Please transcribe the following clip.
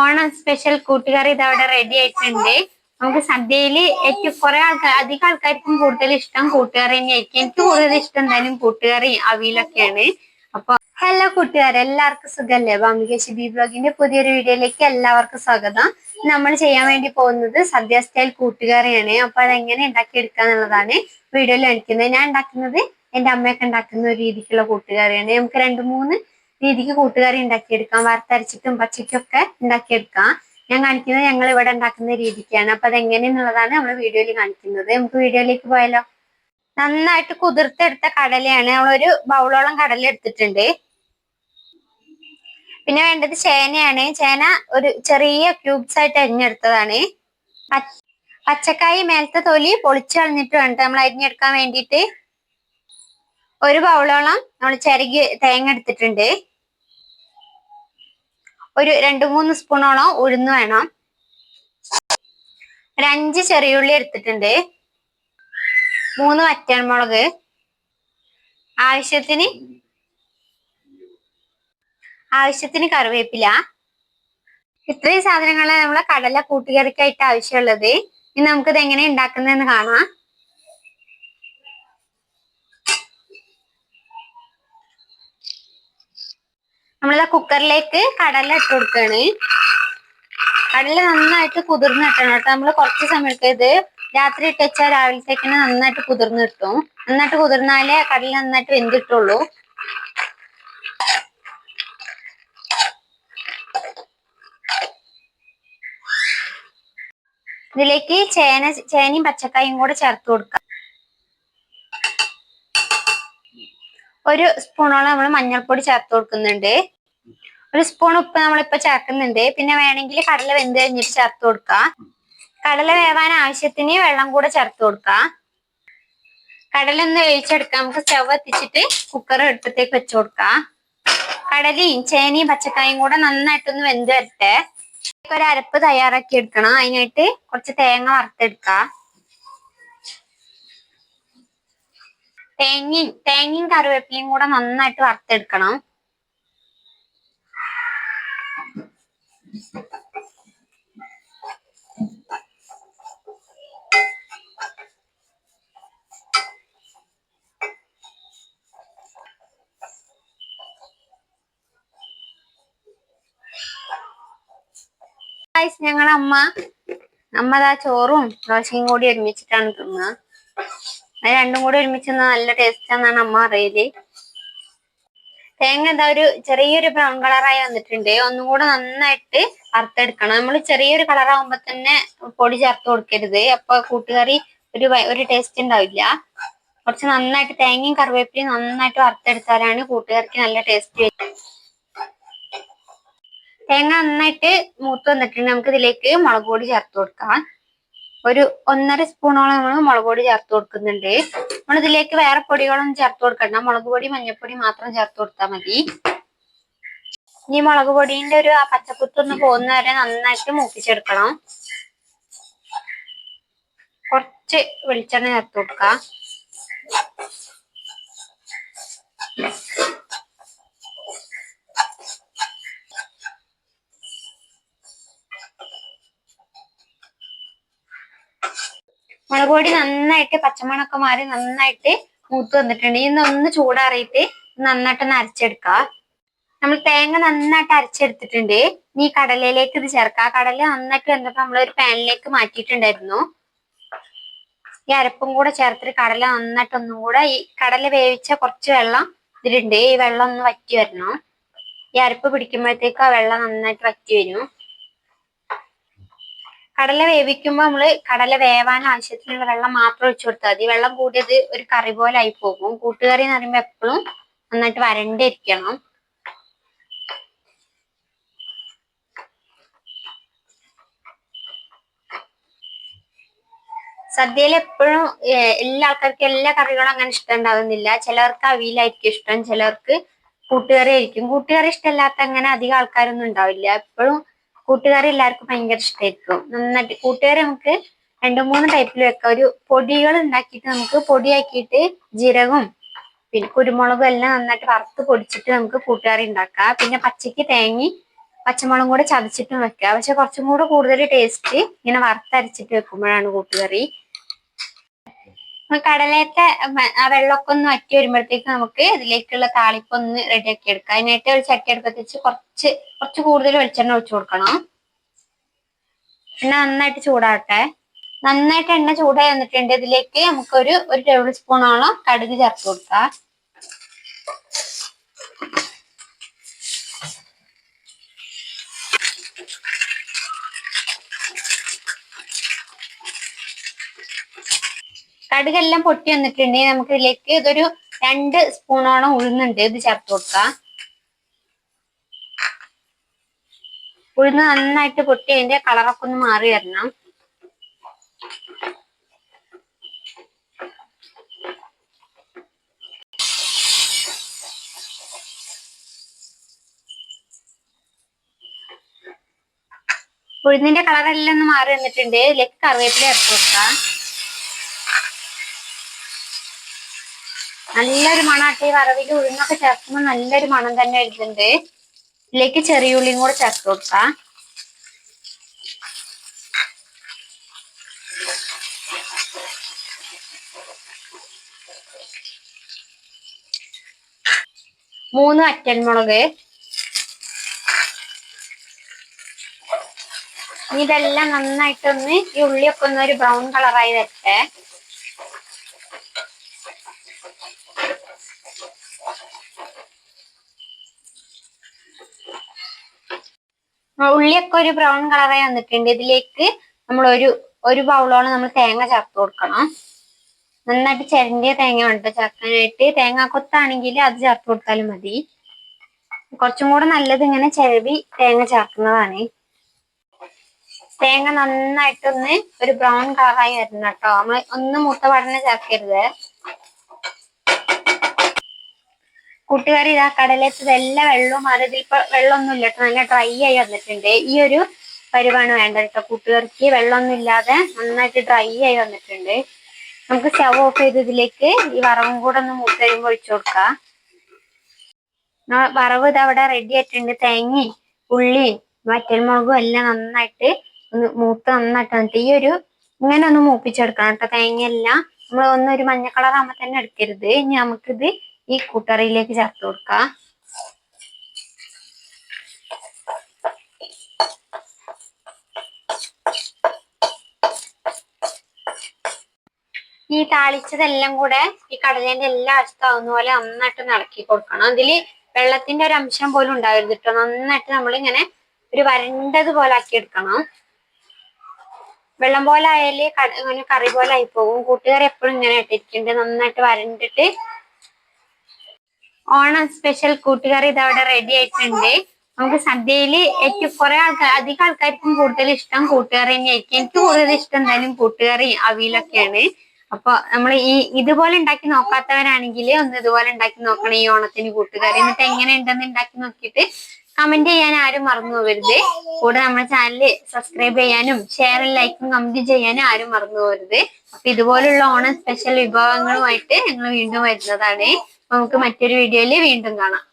Onam special കൂട്ടുകറി ഇതവിടെ ready ആയിട്ടുണ്ട്. നമുക്ക് സദ്യയിൽ ഏറ്റവും കുറെ ആൾക്കാർ അധികം ആൾക്കാർക്കും കൂടുതൽ ഇഷ്ടം കൂട്ടുകറി തന്നെയായിരിക്കും. എനിക്ക് കൂടുതൽ ഇഷ്ടം എന്തായാലും കൂട്ടുകറി അവിയലൊക്കെയാണ്. അപ്പൊ ഹലോ കൂട്ടുകാരെ എല്ലാവർക്കും സുഖല്ലേ? ബാമികേശി ഷിബി ബ്ലോഗിന്റെ പുതിയൊരു വീഡിയോയിലേക്ക് എല്ലാവർക്കും സ്വാഗതം. നമ്മൾ ചെയ്യാൻ വേണ്ടി പോകുന്നത് സദ്യ സ്റ്റൈൽ കൂട്ടുകറിയാണ് അപ്പൊ അതെങ്ങനെ ഉണ്ടാക്കിയെടുക്കുക എന്നുള്ളതാണ് വീഡിയോയിൽ കാണിക്കുന്നത്. ഞാൻ ഉണ്ടാക്കുന്നത് എന്റെ അമ്മയൊക്കെ ഉണ്ടാക്കുന്ന ഒരു രീതിക്കുള്ള കൂട്ടുകറിയാണ് നമുക്ക് രണ്ട് മൂന്ന് രീതിക്ക് കൂട്ടുകറി ഉണ്ടാക്കിയെടുക്കാം വറുത്തരച്ചിട്ടും പച്ചയ്ക്കൊക്കെ ഉണ്ടാക്കിയെടുക്കാം. ഞാൻ കാണിക്കുന്നത് ഞങ്ങൾ ഇവിടെ ഉണ്ടാക്കുന്ന രീതിക്കാണ്. അപ്പൊ അതെങ്ങനെയെന്നുള്ളതാണ് നമ്മൾ വീഡിയോയിൽ കാണിക്കുന്നത്. നമുക്ക് വീഡിയോയിലേക്ക് പോയാലോ? നന്നായിട്ട് കുതിർത്തെടുത്ത കടലയാണ്. നമ്മളൊരു ബൗളോളം കടല എടുത്തിട്ടുണ്ട്. പിന്നെ വേണ്ടത് ചേനയാണ്. ചേന ഒരു ചെറിയ ക്യൂബ്സ് ആയിട്ട് അരിഞ്ഞെടുത്തതാണ്. പച്ച- പച്ചക്കായി മേലത്തെ തൊലി പൊളിച്ചു കളഞ്ഞിട്ട് വേണ്ട നമ്മൾ അരിഞ്ഞെടുക്കാൻ വേണ്ടിയിട്ട് ഒരു ബൗളോളം നമ്മൾ ചിരകി തേങ്ങ എടുത്തിട്ടുണ്ട്. ഒരു രണ്ട് മൂന്ന് സ്പൂണോളം ഉഴുന്ന് വേണം. ഒരു അഞ്ച് ചെറിയുള്ളി എടുത്തിട്ടുണ്ട്. മൂന്ന് വറ്റൻമുളക് ആവശ്യത്തിന് ആവശ്യത്തിന് കറിവേപ്പില. ഇത്രയും സാധനങ്ങളാണ് നമ്മളെ കടല കൂട്ടുകറിക്കായിട്ട് ആവശ്യമുള്ളത്. ഇനി നമുക്കിത് എങ്ങനെ ഉണ്ടാക്കുന്നതെന്ന് കാണാം. നമ്മളിതാ കുക്കറിലേക്ക് കടല ഇട്ട് കൊടുക്കുകയാണ് കടല നന്നായിട്ട് കുതിർന്ന് കിട്ടണം കേട്ടോ. നമ്മൾ കുറച്ച് സമയത്ത് ഇത് രാത്രി ഇട്ട് വെച്ചാൽ രാവിലത്തേക്കിന് നന്നായിട്ട് കുതിർന്ന് കിട്ടും. നന്നായിട്ട് കുതിർന്നാലേ കടല നന്നായിട്ട് വെന്തിട്ടുള്ളൂ. ഇതിലേക്ക് ചേന ചേനയും പച്ചക്കായും കൂടെ ചേർത്ത് കൊടുക്കാം. ഒരു സ്പൂണോളം നമ്മൾ മഞ്ഞൾപ്പൊടി ചേർത്ത് കൊടുക്കുന്നുണ്ട്. ഒരു സ്പൂൺ ഉപ്പ് നമ്മളിപ്പോ ചേർക്കുന്നുണ്ട്. പിന്നെ വേണമെങ്കിൽ കടല വെന്ത് കഴിഞ്ഞിട്ട് ചേർത്ത് കൊടുക്കാം. കടല വേവാൻ ആവശ്യത്തിന് വെള്ളം കൂടെ ചേർത്ത് കൊടുക്കാം. കടല ഒന്ന് വേവിച്ചെടുക്കാം. നമുക്ക് സ്റ്റവ് എത്തിച്ചിട്ട് കുക്കർ എടുപ്പത്തേക്ക് വെച്ചു കൊടുക്കാം. കടലയും ചേനയും പച്ചക്കായും കൂടെ നന്നായിട്ടൊന്ന് വെന്ത് വരട്ടെ. ഒരു അരപ്പ് തയ്യാറാക്കി എടുക്കണം. അതിനായിട്ട് കുറച്ച് തേങ്ങ വറുത്തെടുക്കാം. തേങ്ങയും തേങ്ങയും കറിവേപ്പിലയും കൂടെ നന്നായിട്ട് വറുത്തെടുക്കണം. ഗൈസ് ഞങ്ങളെ അമ്മ അമ്മ ചോറും ദോശയും കൂടി ഒരുമിച്ചിട്ടാണ് തിന്നുക അത് രണ്ടും കൂടി ഒരുമിച്ച് നല്ല ടേസ്റ്റ് ആണെന്നാണ് അമ്മ പറയൽ. തേങ്ങ എന്താ ഒരു ചെറിയൊരു ബ്രൗൺ കളറായി വന്നിട്ടുണ്ട്. ഒന്നും കൂടെ നന്നായിട്ട് വറുത്തെടുക്കണം. നമ്മൾ ചെറിയൊരു കളറാകുമ്പോ തന്നെ പൊടി ചേർത്ത് കൊടുക്കരുത്. അപ്പൊ കൂട്ടുകറി ഒരു ഒരു ടേസ്റ്റ് ഉണ്ടാവില്ല. കുറച്ച് നന്നായിട്ട് തേങ്ങയും കറിവേപ്പിലയും നന്നായിട്ട് വറുത്തെടുത്താലാണ് കൂട്ടുകറിക്ക് നല്ല ടേസ്റ്റ് വരുന്നത് തേങ്ങ നന്നായിട്ട് മൂത്ത് വന്നിട്ടുണ്ട്. നമുക്ക് ഇതിലേക്ക് മുളക് പൊടി ചേർത്ത് കൊടുക്കാം. ഒരു ഒന്നര സ്പൂണോളം നമ്മൾ മുളക് പൊടി ചേർത്ത് കൊടുക്കുന്നുണ്ട്. നമ്മൾ ഇതിലേക്ക് വേറെ പൊടികളൊന്നും ചേർത്ത് കൊടുക്കണ്ട. മുളക് പൊടി മഞ്ഞൾപ്പൊടി മാത്രം ചേർത്ത് കൊടുത്താൽ മതി. ഇനി മുളക് പൊടിന്റെ ഒരു ആ പച്ചക്കുത്തൊന്ന് പോകുന്ന വരെ നന്നായിട്ട് മൂപ്പിച്ചെടുക്കണം. കുറച്ച് വെളിച്ചെണ്ണ ചേർത്ത് കൊടുക്കാം. മുളക് പൊടി നന്നായിട്ട് പച്ചമണൊക്കെ മാറി നന്നായിട്ട് മൂത്ത് വന്നിട്ടുണ്ട്. ഇന്ന് ഒന്ന് ചൂടാറിയിട്ട് നന്നായിട്ടൊന്ന് അരച്ചെടുക്കുക നമ്മൾ തേങ്ങ നന്നായിട്ട് അരച്ചെടുത്തിട്ടുണ്ട്. ഇനി കടലയിലേക്ക് ഇത് ചേർക്കുക കടല നന്നായിട്ട് വന്നപ്പോ നമ്മൾ ഒരു പാനിലേക്ക് മാറ്റിയിട്ടുണ്ടായിരുന്നു. ഈ അരപ്പും കൂടെ ചേർത്തിട്ട് കടല നന്നായിട്ട് ഒന്നും കൂടെ ഈ കടല വേവിച്ച കുറച്ച് വെള്ളം ഇതിലുണ്ട്. ഈ വെള്ളം ഒന്ന് വറ്റി വരണം. ഈ അരപ്പ് പിടിക്കുമ്പോഴത്തേക്ക് ആ വെള്ളം നന്നായിട്ട് വറ്റി വരും. കടല വേവിക്കുമ്പോൾ നമ്മൾ കടല വേവാൻ ആവശ്യത്തിനുള്ള വെള്ളം മാത്രം ഒഴിച്ചു കൊടുത്താൽ മതി. വെള്ളം കൂടിയത് ഒരു കറി പോലെ ആയി പോകും. കൂട്ടുകറി എന്ന് പറയുമ്പോൾ എപ്പോഴും നന്നായിട്ട് വരണ്ടിരിക്കണം സദ്യയിൽ എപ്പോഴും എല്ലാ ആൾക്കാർക്കും എല്ലാ കറികളും അങ്ങനെ ഇഷ്ടം ഉണ്ടാവുന്നില്ല. ചിലവർക്ക് അവിയിലായിരിക്കും ഇഷ്ടം. ചിലവർക്ക് കൂട്ടുകറി ആയിരിക്കും. കൂട്ടുകറി ഇഷ്ടമല്ലാത്ത അങ്ങനെ അധികം ആൾക്കാരൊന്നും ഉണ്ടാവില്ല. എപ്പോഴും കൂട്ടുകറി എല്ലാവർക്കും ഭയങ്കര ഇഷ്ടമായിരിക്കും നന്നായിട്ട് കൂട്ടുകാരെ നമുക്ക് രണ്ടു മൂന്ന് ടൈപ്പിൽ വെക്കാം. ഒരു പൊടികൾ ഉണ്ടാക്കിയിട്ട് നമുക്ക് പൊടിയാക്കിയിട്ട് ജീരകവും പിന്നെ കുരുമുളകും എല്ലാം നന്നായിട്ട് വറുത്ത് പൊടിച്ചിട്ട് നമുക്ക് കൂട്ടുകറി ഉണ്ടാക്കാം. പിന്നെ പച്ചയ്ക്ക് തേങ്ങി പച്ചമുളകും കൂടെ ചതച്ചിട്ടും വെക്കുക പക്ഷെ കുറച്ചും കൂടെ കൂടുതൽ ടേസ്റ്റ് ഇങ്ങനെ വറുത്തരച്ചിട്ട് വെക്കുമ്പോഴാണ് കൂട്ടുകറി കടലത്തെ വെള്ളമൊക്കെ ഒന്ന് വറ്റി വരുമ്പോഴത്തേക്ക് നമുക്ക് ഇതിലേക്കുള്ള താളിപ്പ് ഒന്ന് റെഡിയാക്കി എടുക്കാം. അതിനായിട്ട് ഒരു ചട്ടി വെച്ച് കുറച്ച് കുറച്ച് കൂടുതൽ വെളിച്ചെണ്ണ ഒഴിച്ചു കൊടുക്കണം. എണ്ണ നന്നായിട്ട് ചൂടാവട്ടെ. നന്നായിട്ട് എണ്ണ ചൂടായി വന്നിട്ടുണ്ട്. ഇതിലേക്ക് നമുക്കൊരു ഒരു ടേബിൾ സ്പൂണോളം കടുക് ചേർത്ത് കൊടുക്കാം. കടുകെല്ലാം പൊട്ടി വന്നിട്ടുണ്ടെങ്കിൽ നമുക്ക് ഇതിലേക്ക് ഇതൊരു രണ്ട് സ്പൂണോളം ഉഴുന്നുണ്ട് ഇത് ചേർത്ത് കൊടുക്കാം. ഉഴുന്ന് നന്നായിട്ട് പൊട്ടി അതിന്റെ കളറൊക്കെ ഒന്ന് മാറി വരണം. ഉഴുന്നിന്റെ കളറെല്ലാം ഒന്ന് മാറി വന്നിട്ടുണ്ട്. ഇതിലേക്ക് കറിവേപ്പില ചേർത്ത് കൊടുക്കാം. നല്ലൊരു മണാട്ടി വറവിൽ ഉഴുന്നൊക്കെ ചേർക്കുമ്പോൾ നല്ലൊരു മണം തന്നെ വരുന്നുണ്ട്. ഇതിലേക്ക് ചെറിയ ഉള്ളിയും കൂടെ ചേർത്ത് കൊടുക്കാം. മൂന്ന് അറ്റൻമുളക്. ഇതെല്ലാം നന്നായിട്ടൊന്ന് ഈ ഉള്ളിയൊക്കെ ഒന്ന് ഒരു ബ്രൗൺ കളറായി വരട്ടെ. ഉള്ളിയൊക്കെ ഒരു ബ്രൗൺ കളറായി വന്നിട്ടുണ്ട്. ഇതിലേക്ക് നമ്മൾ ഒരു ഒരു ബൗളോളം നമ്മൾ തേങ്ങ ചേർത്ത് കൊടുക്കണം. നന്നായിട്ട് ചിരണ്ടിയ തേങ്ങ ഉണ്ട് ചേർക്കാനായിട്ട് തേങ്ങ കൊത്താണെങ്കിൽ അത് ചേർത്ത് കൊടുത്താലും മതി. കുറച്ചും കൂടെ നല്ലത് ഇങ്ങനെ ചിരവി തേങ്ങ ചേർക്കുന്നതാണ്. തേങ്ങ നന്നായിട്ടൊന്ന് ഒരു ബ്രൗൺ കളറായി വരണം കേട്ടോ. നമ്മൾ ഒന്ന് മൂത്ത പാടനെ ചേർക്കരുത്. കൂട്ടുകാരി ഇതാ കടലത്തത് എല്ലാ വെള്ളവും മാറിയത് ഇപ്പൊ വെള്ളമൊന്നും ഇല്ല നല്ല ഡ്രൈ ആയി വന്നിട്ടുണ്ട്. ഈ ഒരു പരിവാണ് വേണ്ടത് കേട്ടോ. കൂട്ടുകാർക്ക് വെള്ളമൊന്നും ഇല്ലാതെ നന്നായിട്ട് ഡ്രൈ ആയി വന്നിട്ടുണ്ട്. നമുക്ക് സ്റ്റവ് ഓഫ് ചെയ്ത് ഇതിലേക്ക് ഈ വറവും കൂടെ ഒന്ന് മൂത്ത് വരുമ്പോൾ ഒഴിച്ചു കൊടുക്കാം. വറവ് ഇത് അവിടെ റെഡി ആയിട്ടുണ്ട്. തേങ്ങയും ഉള്ളിയും വറ്റൽമുളകും എല്ലാം നന്നായിട്ട് ഒന്ന് മൂത്ത് നന്നായിട്ട് വന്നിട്ട് ഈ ഒരു ഇങ്ങനെ ഒന്ന് മൂപ്പിച്ചെടുക്കണം കേട്ടോ. തേങ്ങ എല്ലാം നമ്മൾ ഒന്നൊരു മഞ്ഞ കളർ തന്നെ എടുക്കരുത്. ഇനി നമുക്കിത് ഈ കൂട്ടറിയിലേക്ക് ചേർത്ത് കൊടുക്കാം. ഈ താളിച്ചതെല്ലാം കൂടെ ഈ കടലേന്റെ എല്ലാ അടുത്താവുന്ന പോലെ നന്നായിട്ട് ഇളക്കി കൊടുക്കണം. അതിൽ വെള്ളത്തിന്റെ ഒരു അംശം പോലും ഉണ്ടാവരുത് കേട്ടോ നന്നായിട്ട് നമ്മൾ ഇങ്ങനെ ഒരു വരണ്ടത് പോലെ ആക്കി എടുക്കണം. വെള്ളം പോലെ ആയാൽ കറി പോലെ ആയി പോകും. കൂട്ടുകാർ എപ്പോഴും ഇങ്ങനെ ഇട്ടിരിക്കുന്നുണ്ട് നന്നായിട്ട് വരണ്ടിട്ട് ഓണം സ്പെഷ്യൽ കൂട്ടുകറി ഇതവിടെ റെഡി ആയിട്ടുണ്ട്. നമുക്ക് സദ്യയിൽ ഏറ്റവും കുറെ ആൾക്കാർ അധികം ആൾക്കാർക്കും കൂടുതൽ ഇഷ്ടം കൂട്ടുകറി തന്നെയായിരിക്കും. എനിക്ക് കൂടുതൽ ഇഷ്ടം എന്തായാലും കൂട്ടുകറി അവിയലൊക്കെയാണ്. അപ്പൊ നമ്മൾ ഈ ഇതുപോലെ ഉണ്ടാക്കി നോക്കാത്തവരാണെങ്കിൽ ഒന്ന് ഇതുപോലെ ഉണ്ടാക്കി നോക്കണം ഈ ഓണത്തിന് കൂട്ടുകറി എന്നിട്ട് എങ്ങനെ ഉണ്ടെന്ന് ഉണ്ടാക്കി നോക്കിയിട്ട് കമന്റ് ചെയ്യാൻ ആരും മറന്നു പോകരുത് കൂടെ നമ്മുടെ ചാനൽ സബ്സ്ക്രൈബ് ചെയ്യാനും ഷെയറും ലൈക്കും കമന്റ് ചെയ്യാനും ആരും മറന്നു പോകരുത് അപ്പൊ ഇതുപോലുള്ള ഓണം സ്പെഷ്യൽ വിഭവങ്ങളുമായിട്ട് ഞങ്ങൾ വീണ്ടും വരുന്നതാണ്. നമുക്ക് മറ്റൊരു വീഡിയോയിൽ വീണ്ടും കാണാം.